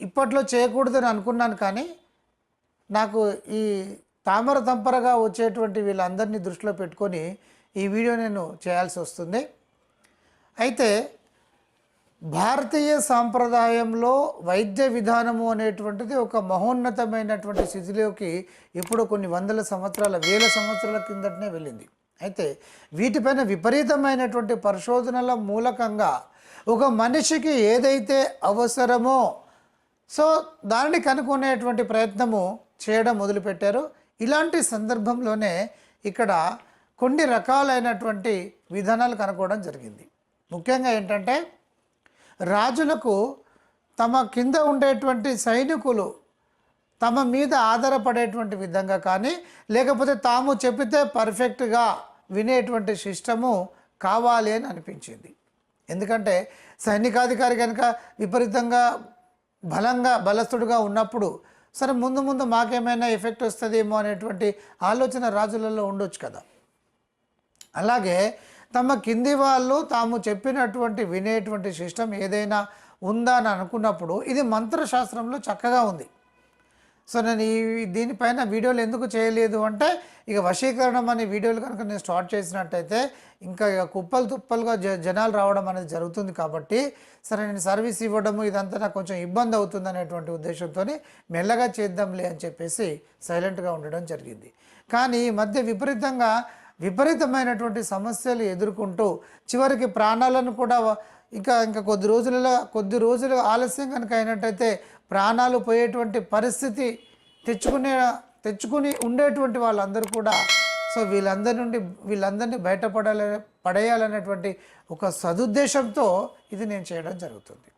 ఇప్పట్లో చేయకూడదని అనుకున్నాను కానీ నాకు ఈ తామర తంపరగా వచ్చేటువంటి వీళ్ళందరినీ దృష్టిలో పెట్టుకొని ఈ వీడియో నేను చేయాల్సి వస్తుంది. అయితే భారతీయ సాంప్రదాయంలో వైద్య విధానము అనేటువంటిది ఒక మహోన్నతమైనటువంటి స్థితిలోకి ఇప్పుడు కొన్ని వందల సంవత్సరాల వేల సంవత్సరాల కిందటనే వెళ్ళింది. అయితే వీటిపైన విపరీతమైనటువంటి పరిశోధనల మూలకంగా ఒక మనిషికి ఏదైతే అవసరమో సో దానిని కనుక్కునేటువంటి ప్రయత్నము చేయడం మొదలుపెట్టారు. ఇలాంటి సందర్భంలోనే ఇక్కడ కొన్ని రకాలైనటువంటి విధానాలు కనుక్కోవడం జరిగింది. ముఖ్యంగా ఏంటంటే రాజులకు తమ కింద ఉండేటువంటి సైనికులు తమ మీద ఆధారపడేటువంటి విధంగా కానీ లేకపోతే తాము చెప్పితే పర్ఫెక్ట్గా వినేటువంటి సిస్టము కావాలి అని అనిపించింది. ఎందుకంటే సైనికాధికారి కనుక విపరీతంగా బలంగా బలస్తుడుగా ఉన్నప్పుడు సరే ముందు ముందు మాకేమైనా ఎఫెక్ట్ వస్తుందేమో అనేటువంటి ఆలోచన రాజులలో ఉండొచ్చు కదా. అలాగే తమ కింది వాళ్ళు తాము చెప్పినటువంటి వినేటువంటి సిస్టమ్ ఏదైనా ఉందా అని అనుకున్నప్పుడు ఇది మంత్రశాస్త్రంలో చక్కగా ఉంది. సో నేను ఈ దీనిపైన వీడియోలు ఎందుకు చేయలేదు అంటే ఇక వశీకరణం అనే వీడియోలు కనుక నేను స్టార్ట్ చేసినట్టయితే ఇంకా ఇక కుప్పలు తుప్పలుగా జ జనాలు రావడం అనేది జరుగుతుంది కాబట్టి సరే నేను సర్వీస్ ఇవ్వడము ఇదంతా నాకు కొంచెం ఇబ్బంది అవుతుంది అనేటువంటి ఉద్దేశంతో మెల్లగా చేద్దాంలే అని చెప్పేసి సైలెంట్గా ఉండడం జరిగింది. కానీ ఈ మధ్య విపరీతంగా విపరీతమైనటువంటి సమస్యలు ఎదుర్కొంటూ చివరికి ప్రాణాలను కూడా ఇంకా ఇంకా కొద్ది రోజులలో కొద్ది రోజులు ఆలస్యం కనుక అయినట్టయితే ప్రాణాలు పోయేటువంటి పరిస్థితి తెచ్చుకునే తెచ్చుకుని ఉండేటువంటి వాళ్ళందరూ కూడా సో వీళ్ళందరి నుండి వీళ్ళందరినీ బయటపడాల పడేయాలనేటువంటి ఒక సదుద్దేశంతో ఇది నేను చేయడం జరుగుతుంది.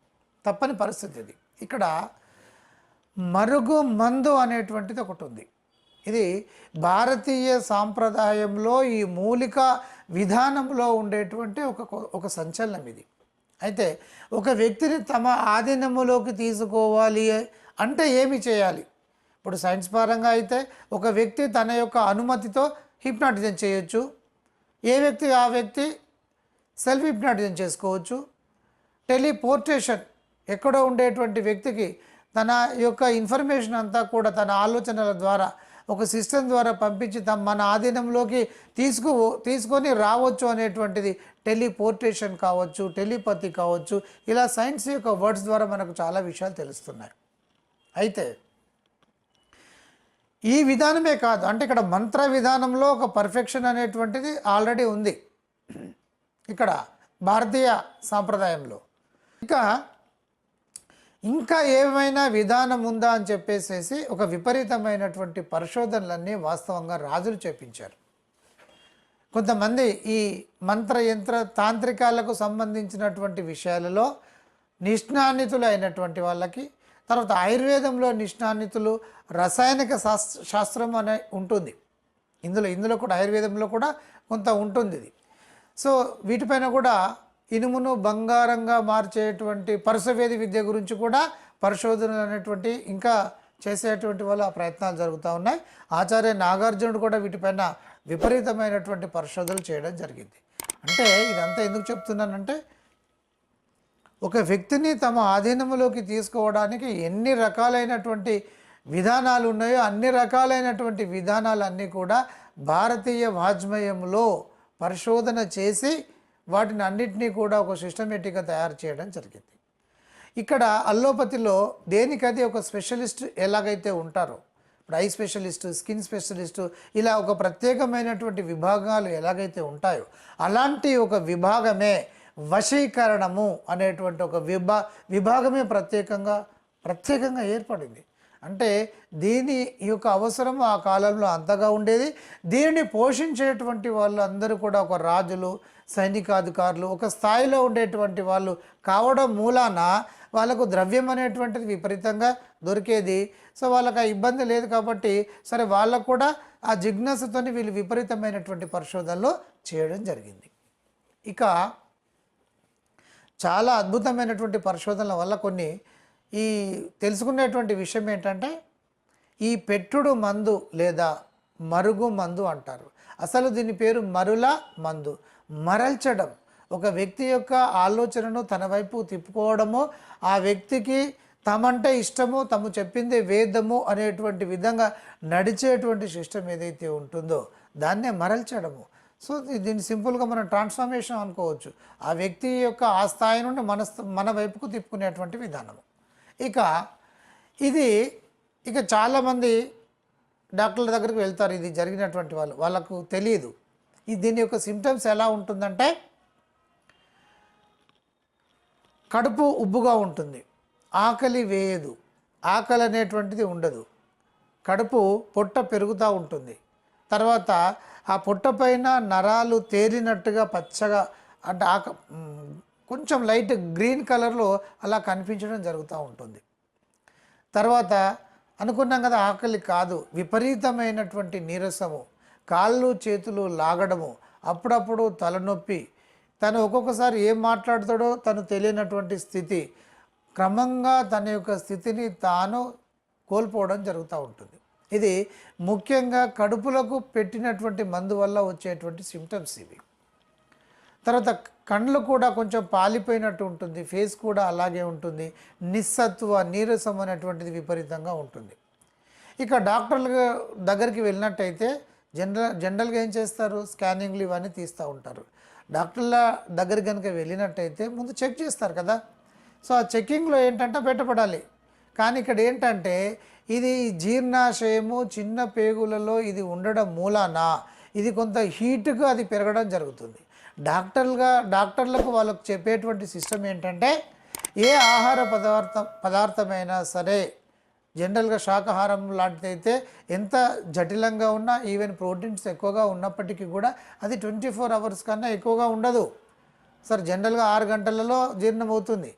తప్పని పరిస్థితి ఇది. ఇక్కడ మరుగు మందు అనేటువంటిది ఒకటి ఉంది. ఇది భారతీయ సాంప్రదాయంలో ఈ మూలిక విధానంలో ఉండేటువంటి ఒక ఒక సంచలనం ఇది. అయితే ఒక వ్యక్తిని తమ ఆధీనములోకి తీసుకోవాలి అంటే ఏమి చేయాలి? ఇప్పుడు సైన్స్ పరంగా అయితే ఒక వ్యక్తి తన యొక్క అనుమతితో హిప్నాటిజం చేయొచ్చు. ఏ వ్యక్తి? ఆ వ్యక్తి సెల్ఫ్ హిప్నాటిజం చేసుకోవచ్చు. టెలిపోర్టేషన్ ఎక్కడో ఉండేటువంటి వ్యక్తికి తన యొక్క ఇన్ఫర్మేషన్ అంతా కూడా తన ఆలోచనల ద్వారా ఒక సిస్టమ్ ద్వారా పంపించి తమ మన ఆధీనంలోకి తీసుకు తీసుకొని రావచ్చు అనేటువంటిది టెలిపోర్టేషన్ కావచ్చు టెలిపతి కావచ్చు ఇలా సైన్స్ యొక్క వర్డ్స్ ద్వారా మనకు చాలా విషయాలు తెలుస్తున్నాయి. అయితే ఈ విధానమే కాదు అంటే ఇక్కడ మంత్ర విధానంలో ఒక పర్ఫెక్షన్ అనేటువంటిది ఆల్రెడీ ఉంది. ఇక్కడ భారతీయ సాంప్రదాయంలో. ఇంకా ఇంకా ఏమైనా విధానం ఉందా అని చెప్పేసేసి ఒక విపరీతమైనటువంటి పరిశోధనలన్నీ వాస్తవంగా రాజులు చేపించారు. కొంతమంది ఈ మంత్ర యంత్ర తాంత్రికాలకు సంబంధించినటువంటి విషయాలలో నిష్ణాన్నితులు అయినటువంటి వాళ్ళకి తర్వాత ఆయుర్వేదంలో నిష్ణాన్నితులు రసాయనిక శాస్త్ర శాస్త్రం అనే ఉంటుంది. ఇందులో ఇందులో కూడా ఆయుర్వేదంలో కూడా కొంత ఉంటుంది ఇది. సో వీటిపైన కూడా ఇనుమును బంగారంగా మార్చేటువంటి పరుసవేది విద్య గురించి కూడా పరిశోధనలు అనేటువంటి ఇంకా చేసేటువంటి వాళ్ళు ఆ ప్రయత్నాలు జరుగుతూ ఉన్నాయి. ఆచార్య నాగార్జునుడు కూడా వీటిపైన విపరీతమైనటువంటి పరిశోధనలు చేయడం జరిగింది. అంటే ఇదంతా ఎందుకు చెప్తున్నానంటే ఒక వ్యక్తిని తమ ఆధీనంలోకి తీసుకోవడానికి ఎన్ని రకాలైనటువంటి విధానాలు ఉన్నాయో అన్ని రకాలైనటువంటి విధానాలన్నీ కూడా భారతీయ వాజ్మయంలో పరిశోధన చేసి వాటిని అన్నిటినీ కూడా ఒక సిస్టమేటిక్గా తయారు చేయడం జరిగింది. ఇక్కడ అల్లోపతిలో దేనికది ఒక స్పెషలిస్ట్ ఎలాగైతే ఉంటారో ఇప్పుడు ఐ స్పెషలిస్టు స్కిన్ స్పెషలిస్టు ఇలా ఒక ప్రత్యేకమైనటువంటి విభాగాలు ఎలాగైతే ఉంటాయో అలాంటి ఒక విభాగమే వశీకరణము అనేటువంటి ఒక విభా విభాగమే ప్రత్యేకంగా ప్రత్యేకంగా ఏర్పడింది. అంటే దీని యొక్క అవసరం ఆ కాలంలో అంతగా ఉండేది. దీనిని పోషించేటువంటి వాళ్ళు అందరూ కూడా ఒక రాజులు సైనికాధికారులు ఒక స్థాయిలో ఉండేటువంటి వాళ్ళు కావడం మూలాన వాళ్ళకు ద్రవ్యం అనేటువంటిది విపరీతంగా దొరికేది. సో వాళ్ళకి ఆ ఇబ్బంది లేదు కాబట్టి సరే వాళ్ళకు కూడా ఆ జిజ్ఞాసతోని వీళ్ళు విపరీతమైనటువంటి పరిశోధనలు చేయడం జరిగింది. ఇక చాలా అద్భుతమైనటువంటి పరిశోధనల వల్ల కొన్ని ఈ తెలుసుకునేటువంటి విషయం ఏంటంటే ఈ పెట్టుడు మందు లేదా మరుగు మందు అంటారు. అసలు దీని పేరు మరుల మందు. మరల్చడం. ఒక వ్యక్తి యొక్క ఆలోచనను తన వైపు తిప్పుకోవడము ఆ వ్యక్తికి తమంటే ఇష్టము తము చెప్పింది వేదము అనేటువంటి విధంగా నడిచేటువంటి సిస్టమ్ ఏదైతే ఉంటుందో దాన్నే మరల్చడము. సో దీన్ని సింపుల్గా మనం ట్రాన్స్ఫర్మేషన్ అనుకోవచ్చు. ఆ వ్యక్తి యొక్క ఆ స్థాయి నుండి మన స్థ- మన వైపుకు తిప్పుకునేటువంటి విధానము. ఇక ఇది ఇక చాలామంది డాక్టర్ల దగ్గరికి వెళ్తారు. ఇది జరిగినటువంటి వాళ్ళు. వాళ్ళకు తెలియదు. ఈ దీని యొక్క సిమ్టమ్స్ ఎలా ఉంటుందంటే కడుపు ఉబ్బుగా ఉంటుంది ఆకలి వేయదు ఆకలి అనేటువంటిది ఉండదు. కడుపు పొట్ట పెరుగుతూ ఉంటుంది. తర్వాత ఆ పొట్ట పైన నరాలు తేలినట్టుగా పచ్చగా అంటే ఆక కొంచెం లైట్ గ్రీన్ కలర్లో అలా కనిపించడం జరుగుతూ ఉంటుంది. తర్వాత అనుకున్నాం కదా ఆకలి కాదు విపరీతమైనటువంటి నీరసము. కాళ్ళు చేతులు లాగడము. అప్పుడప్పుడు తలనొప్పి. తను ఒక్కొక్కసారి ఏం మాట్లాడతాడో తను తెలియనటువంటి స్థితి. క్రమంగా తన యొక్క స్థితిని తాను కోల్పోవడం జరుగుతూ ఉంటుంది. ఇది ముఖ్యంగా కడుపులకు పెట్టినటువంటి మందు వల్ల వచ్చేటువంటి సిమ్టమ్స్ ఇవి. తర్వాత కళ్ళు కూడా కొంచెం పాలిపోయినట్టు ఉంటుంది. ఫేస్ కూడా అలాగే ఉంటుంది. నిస్సత్వ నీరసం అనేటువంటిది విపరీతంగా ఉంటుంది. ఇక డాక్టర్ల దగ్గరికి వెళ్ళినట్టయితే జనరల్ జనరల్గా ఏం చేస్తారు? స్కానింగ్లు ఇవన్నీ తీస్తూ ఉంటారు. డాక్టర్ల దగ్గర కనుక వెళ్ళినట్టయితే ముందు చెక్ చేస్తారు కదా. సో ఆ చెక్కింగ్లో ఏంటంటే బయటపడాలి కానీ ఇక్కడ ఏంటంటే ఇది జీర్ణాశయము చిన్న పేగులలో ఇది ఉండడం మూలాన ఇది కొంత హీట్గా అది పెరగడం జరుగుతుంది. డాక్టర్లుగా డాక్టర్లకు వాళ్ళకు చెప్పేటువంటి సిస్టమ్ ఏంటంటే ఏ ఆహార పదార్థం పదార్థమైనా సరే జనరల్గా శాకాహారం లాంటిది అయితే ఎంత జటిలంగా ఉన్నా ఈవెన్ ప్రోటీన్స్ ఎక్కువగా ఉన్నప్పటికీ కూడా అది ట్వంటీ ఫోర్ అవర్స్ కన్నా ఎక్కువగా ఉండదు. సార్ జనరల్గా ఆరు గంటలలో జీర్ణం అవుతుంది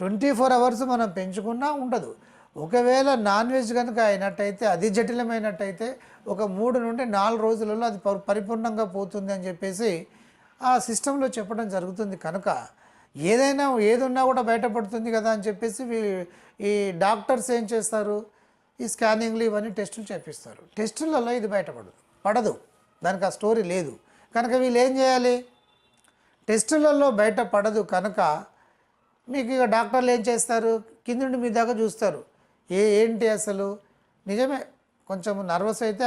ట్వంటీ ఫోర్ అవర్స్ మనం పెంచుకున్నా ఉండదు. ఒకవేళ నాన్ వెజ్ కనుక అయినట్టయితే అది జటిలమైనట్టయితే ఒక మూడు నుండి నాలుగు రోజులలో అది పరిపూర్ణంగా పోతుంది అని చెప్పేసి ఆ సిస్టంలో చెప్పడం జరుగుతుంది. కనుక ఏదైనా ఏదున్నా కూడా బయటపడుతుంది కదా అని చెప్పేసి ఈ డాక్టర్స్ ఏం చేస్తారు? ఈ స్కానింగ్లు ఇవన్నీ టెస్టులు చేపిస్తారు. టెస్టులలో ఇది బయటపడదు. పడదు. దానికి ఆ స్టోరీ లేదు. కనుక వీళ్ళు ఏం చేయాలి? టెస్టులలో బయట పడదు కనుక మీకు ఇక డాక్టర్లు ఏం చేస్తారు? కింద నుండి మీ దాకా చూస్తారు. ఏ ఏంటి అసలు? నిజమే కొంచెం నర్వస్ అయితే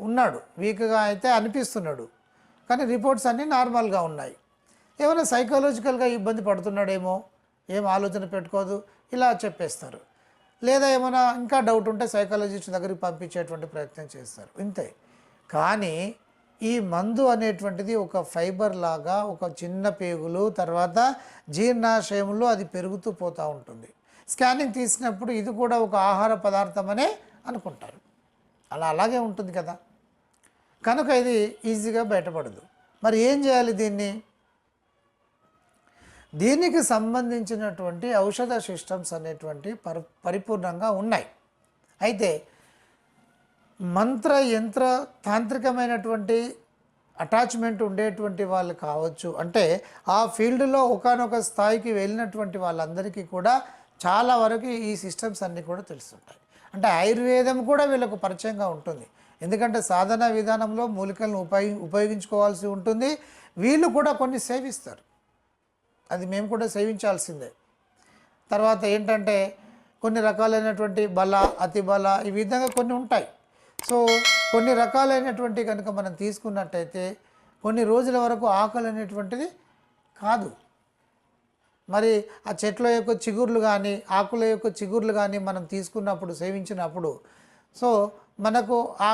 ఉన్నాడు. వీక్గా అయితే అనిపిస్తున్నాడు. కానీ రిపోర్ట్స్ అన్నీ నార్మల్గా ఉన్నాయి. ఏమైనా సైకలాజికల్గా ఇబ్బంది పడుతున్నాడేమో ఏం ఆలోచన పెట్టుకోదు ఇలా చెప్పేస్తారు. లేదా ఏమైనా ఇంకా డౌట్ ఉంటే సైకాలజిస్ట్ దగ్గరికి పంపించేటువంటి ప్రయత్నం చేస్తారు. ఇంతే. కానీ ఈ మందు అనేటువంటిది ఒక ఫైబర్ లాగా ఒక చిన్న పేగులు తర్వాత జీర్ణాశయంలో అది పెరుగుతూ పోతూ ఉంటుంది. స్కానింగ్ తీసినప్పుడు ఇది కూడా ఒక ఆహార పదార్థం అనే అనుకుంటారు. అలా అలాగే ఉంటుంది కదా. కనుక ఇది ఈజీగా బయటపడదు. మరి ఏం చేయాలి దీన్ని? దీనికి సంబంధించినటువంటి ఔషధ సిస్టమ్స్ అనేటువంటి పరి పరిపూర్ణంగా ఉన్నాయి. అయితే మంత్ర యంత్ర తాంత్రికమైనటువంటి అటాచ్మెంట్ ఉండేటువంటి వాళ్ళు కావచ్చు అంటే ఆ ఫీల్డ్లో ఒకనొక స్థాయికి వెళ్ళినటువంటి వాళ్ళందరికీ కూడా చాలా వరకు ఈ సిస్టమ్స్ అన్నీ కూడా తెలుస్తుంటాయి. అంటే ఆయుర్వేదం కూడా వీళ్ళకు పరిచయంగా ఉంటుంది. ఎందుకంటే సాధన విధానంలో మూలికలను ఉపయోగి ఉపయోగించుకోవాల్సి ఉంటుంది. వీళ్ళు కూడా కొన్ని సేవిస్తారు. అది మేము కూడా సేవించాల్సిందే. తర్వాత ఏంటంటే కొన్ని రకాలైనటువంటి బల అతి బల ఈ విధంగా కొన్ని ఉంటాయి. సో కొన్ని రకాలైనటువంటి కనుక మనం తీసుకున్నట్టయితే కొన్ని రోజుల వరకు ఆకలి అనేటువంటిది కాదు. మరి ఆ చెట్ల యొక్క చిగుర్లు కానీ ఆకుల యొక్క చిగుర్లు కానీ మనం తీసుకున్నప్పుడు సేవించినప్పుడు సో మనకు ఆ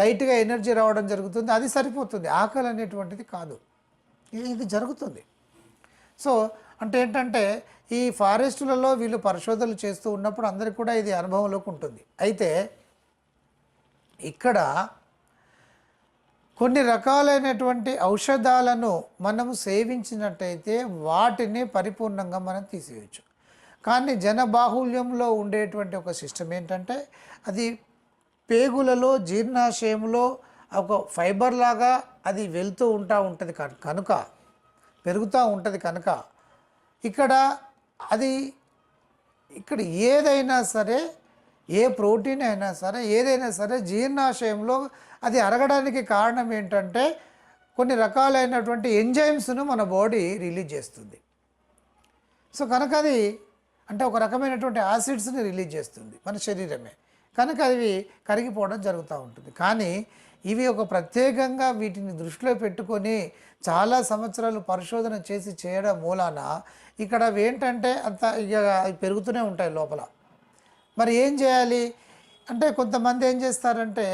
లైట్గా ఎనర్జీ రావడం జరుగుతుంది అది సరిపోతుంది. ఆకలి అనేటువంటిది కాదు. ఇది జరుగుతుంది. సో అంటే ఏంటంటే ఈ ఫారెస్టులలో వీళ్ళు పరిశోధనలు చేస్తూ ఉన్నప్పుడు అందరికీ కూడా ఇది అనుభవంలోకి ఉంటుంది. అయితే ఇక్కడ కొన్ని రకాలైనటువంటి ఔషధాలను మనం సేవించినట్టయితే వాటిని పరిపూర్ణంగా మనం తీసేయచ్చు. కానీ జనబాహుల్యంలో ఉండేటువంటి ఒక సిస్టమ్ ఏంటంటే అది పేగులలో జీర్ణాశయంలో ఒక ఫైబర్ లాగా అది వెళ్తూ ఉంటా ఉంటుంది. కను- కనుక పెరుగుతూ ఉంటుంది కనుక ఇక్కడ అది ఇక్కడ ఏదైనా సరే ఏ ప్రోటీన్ అయినా సరే ఏదైనా సరే జీర్ణాశయంలో అది అరగడానికి కారణం ఏంటంటే కొన్ని రకాలైనటువంటి ఎంజైమ్స్ను మన బాడీ రిలీజ్ చేస్తుంది. సో కనుక అది అంటే ఒక రకమైనటువంటి యాసిడ్స్ని రిలీజ్ చేస్తుంది మన శరీరమే. కనుక అవి కరిగిపోవడం జరుగుతూ ఉంటుంది. కానీ ఇవి ఒక ప్రత్యేకంగా వీటిని దృష్టిలో పెట్టుకొని చాలా సంవత్సరాలు పరిశోధన చేసి చేయడం మూలాన ఇక్కడ ఏంటంటే అంత ఇక అవి పెరుగుతూనే ఉంటాయి లోపల. మరి ఏం చేయాలి? అంటే కొంతమంది ఏం చేస్తారంటే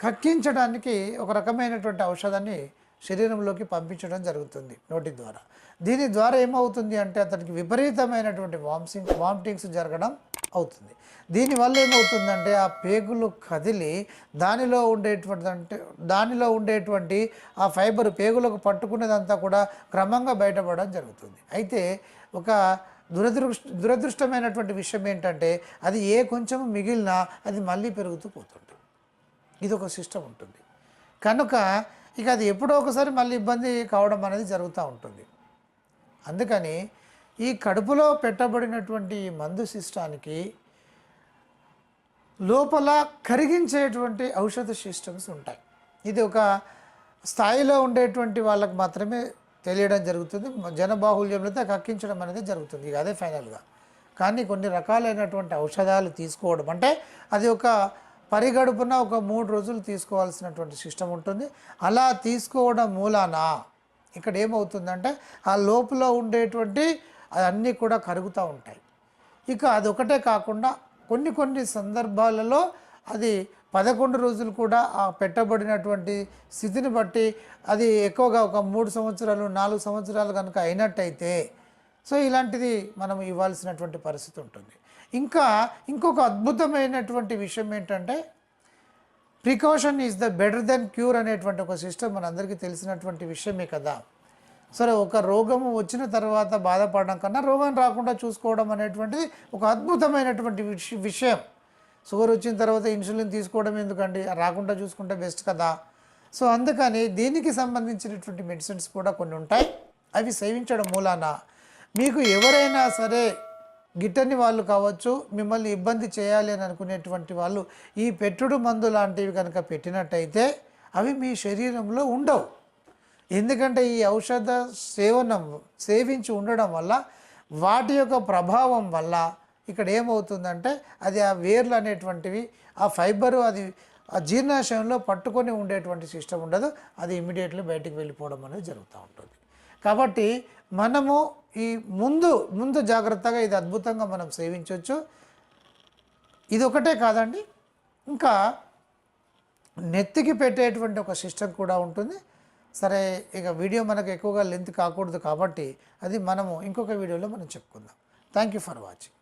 కక్కించడానికి ఒక రకమైనటువంటి ఔషధాన్ని శరీరంలోకి పంపించడం జరుగుతుంది నోటి ద్వారా. దీని ద్వారా ఏమవుతుంది అంటే అతనికి విపరీతమైనటువంటి వామ్సింగ్ వామిటింగ్స్ జరగడం అవుతుంది. దీనివల్ల ఏమవుతుందంటే ఆ పేగులు కదిలి దానిలో ఉండేటువంటి అంటే దానిలో ఉండేటువంటి ఆ ఫైబర్ పేగులకు పట్టుకునేదంతా కూడా క్రమంగా బయటపడడం జరుగుతుంది. అయితే ఒక దురదృష్ట దురదృష్టమైనటువంటి విషయం ఏంటంటే అది ఏ కొంచెం మిగిలినా అది మళ్ళీ పెరుగుతూ పోతుంది. ఇది ఒక సిస్టమ్ ఉంటుంది. కనుక ఇక అది ఎప్పుడో ఒకసారి మళ్ళీ ఇబ్బంది కావడం అనేది జరుగుతూ ఉంటుంది. అందుకని ఈ కడుపులో పెట్టబడినటువంటి ఈ మందు సిస్టానికి లోపల కరిగించేటువంటి ఔషధ సిస్టమ్స్ ఉంటాయి. ఇది ఒక స్థాయిలో ఉండేటువంటి వాళ్ళకు మాత్రమే తెలియడం జరుగుతుంది. జనబాహుల్యంలో అయితే కక్కించడం అనేది జరుగుతుంది. ఇక అదే ఫైనల్గా. కానీ కొన్ని రకాలైనటువంటి ఔషధాలు తీసుకోవడం అంటే అది ఒక పరిగడుపున ఒక మూడు రోజులు తీసుకోవాల్సినటువంటి సిస్టమ్ ఉంటుంది. అలా తీసుకోవడం మూలాన ఇక్కడ ఏమవుతుందంటే ఆ లోపల ఉండేటువంటి అన్నీ కూడా కరుగుతూ ఉంటాయి. ఇక అదొకటే కాకుండా కొన్ని కొన్ని సందర్భాలలో అది పదకొండు రోజులు కూడా ఆ పెట్టబడినటువంటి స్థితిని బట్టి అది ఎక్కువగా ఒక మూడు సంవత్సరాలు నాలుగు సంవత్సరాలు కనుక అయినట్టయితే సో ఇలాంటిది మనం ఇవ్వాల్సినటువంటి పరిస్థితి ఉంటుంది. ఇంకా ఇంకొక అద్భుతమైనటువంటి విషయం ఏంటంటే precaution is the better than cure అనేటువంటి ఒక సిస్టమ్ మనందరికీ తెలిసినటువంటి విషయమే కదా. సరే ఒక రోగము వచ్చిన తర్వాత బాధపడడం కన్నా రోగం రాకుండా చూసుకోవడం అనేటువంటిది ఒక అద్భుతమైనటువంటి విషయం. షుగర్ వచ్చిన తర్వాత ఇన్సులిన్ తీసుకోవడం ఎందుకండి? రాకుండా చూసుకుంటే బెస్ట్ కదా. సో అందుకని దీనికి సంబంధించినటువంటి మెడిసిన్స్ కూడా కొన్ని ఉంటాయి. అవి సేవించడం మూలాన మీకు ఎవరైనా సరే గిట్టని వాళ్ళు కావచ్చు మిమ్మల్ని ఇబ్బంది చేయాలి అని అనుకునేటువంటి వాళ్ళు ఈ పెట్టుడు మందు లాంటివి కనుక పెట్టినట్టయితే అవి మీ శరీరంలో ఉండవు. ఎందుకంటే ఈ ఔషధ సేవనం సేవించి ఉండడం వల్ల వాటి యొక్క ప్రభావం వల్ల ఇక్కడ ఏమవుతుందంటే అది ఆ వేర్లు అనేటువంటివి ఆ ఫైబరు అది ఆ జీర్ణాశయంలో పట్టుకొని ఉండేటువంటి సిస్టమ్ ఉండదు. అది ఇమీడియట్లీ బయటికి వెళ్ళిపోవడం అనేది జరుగుతూ ఉంటుంది. కాబట్టి మనము ఈ ముందు ముందు జాగ్రత్తగా ఇది అద్భుతంగా మనం సేవించవచ్చు ఇది ఒకటే కాదండి. ఇంకా నెత్తికి పెట్టేటువంటి ఒక సిస్టమ్ కూడా ఉంటుంది. సరే ఇక వీడియో మనకు ఎక్కువగా లెంత్ కాకూడదు కాబట్టి అది మనము ఇంకొక వీడియోలో మనం చెప్పుకుందాం. Thank you for watching